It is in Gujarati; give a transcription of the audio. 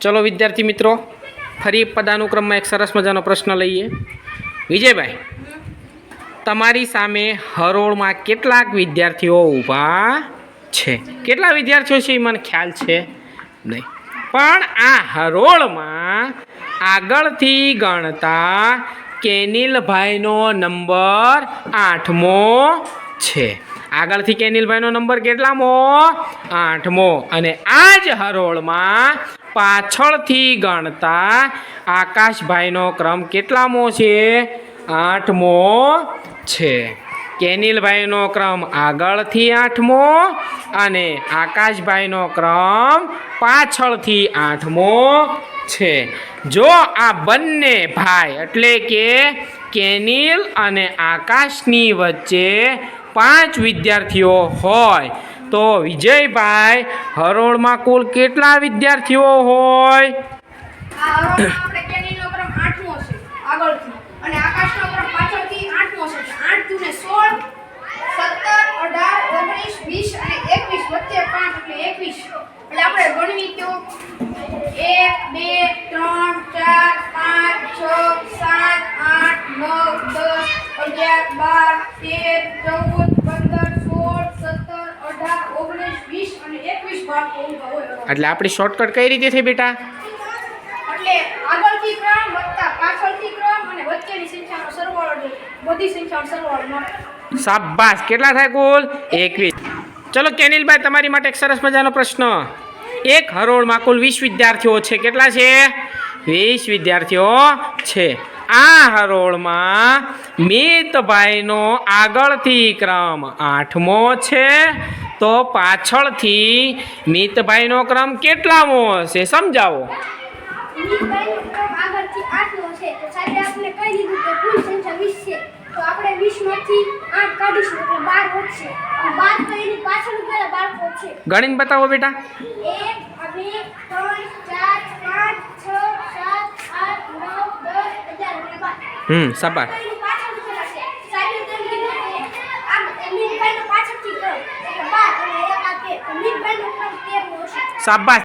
ચલો વિદ્યાર્થી મિત્રો, ફરી પદાનુક્રમમાં એક સરસ મજાનો પ્રશ્ન લઈએ. વિજયભાઈ, તમારી સામે હરોળમાં કેટલાક વિદ્યાર્થીઓ ઊભા છે? કેટલા વિદ્યાર્થીઓ છે એ મને ખ્યાલ છે? નહીં. પણ આ હરોળમાં આગળથી ગણતા કેનિલભાઈનો નંબર આઠમો છે. આગળથી કેનિલભાઈનો નંબર કેટલામો? આઠમો. અને આ જ હરોળમાં પાછળથી ગણતા આકાશભાઈનો ક્રમ કેટલામો છે? આઠમો છે. કેનિલભાઈનો ક્રમ આગળથી આઠમો અને આકાશભાઈનો ક્રમ પાછળથી આઠમો છે. જો આ બંને ભાઈ એટલે કે કેનિલ અને આકાશની વચ્ચે પાંચ વિદ્યાર્થીઓ હોય તો વિજયભાઈ હરોળમાં કુલ કેટલા વિદ્યાર્થીઓ હોય આ હરોળમાં આપણે કેનીનો ક્રમ આઠમો છે આગળથી અને આકાશનો ક્રમ પાછળથી આઠમો છે એટલે આઠ દુને સોળ સત્તર અઢાર ઓગણીસ વીસ અને એકવીસ વચ્ચે પાંચ એટલે એકવીસ એટલે આપણે ગણવી તો એક બે ત્રણ ચાર પાંચ છ સાત આઠ નવ દસ અગિયાર બાર તેર ચૌદ પંદર સોળ સત્તર અઢાર ઓગણીસ વીસ અને એકવીસ બાળકો ઊભા હોય એટલે આપણી શોર્ટકટ કઈ રીતે થઈ બેટા? એટલે આગળથી ક્રમ વત્તા પાછળથી ક્રમ અને વચ્ચેની સંખ્યાનો સરવાળો બધી સંખ્યાનો સરવાળો શાબાશ. કેટલા થાય કુલ? એકવીસ. ચલો કેનિલભાઈ તમારી માટે એક સરસ મજાનો પ્રશ્ન. એક હરોળમાં કુલ વીસ વિદ્યાર્થીઓ છે. કેટલા છે? વીસ વિદ્યાર્થીઓ છે. આ હરોળમાં મિતભાઈનો આગળથી ક્રમ આઠમો છે. તો પાછળથી મિતભાઈનો ક્રમ કેટલામો હશે સમજાવો. ગણીને બતાવો બેટા. હમ છે Sabat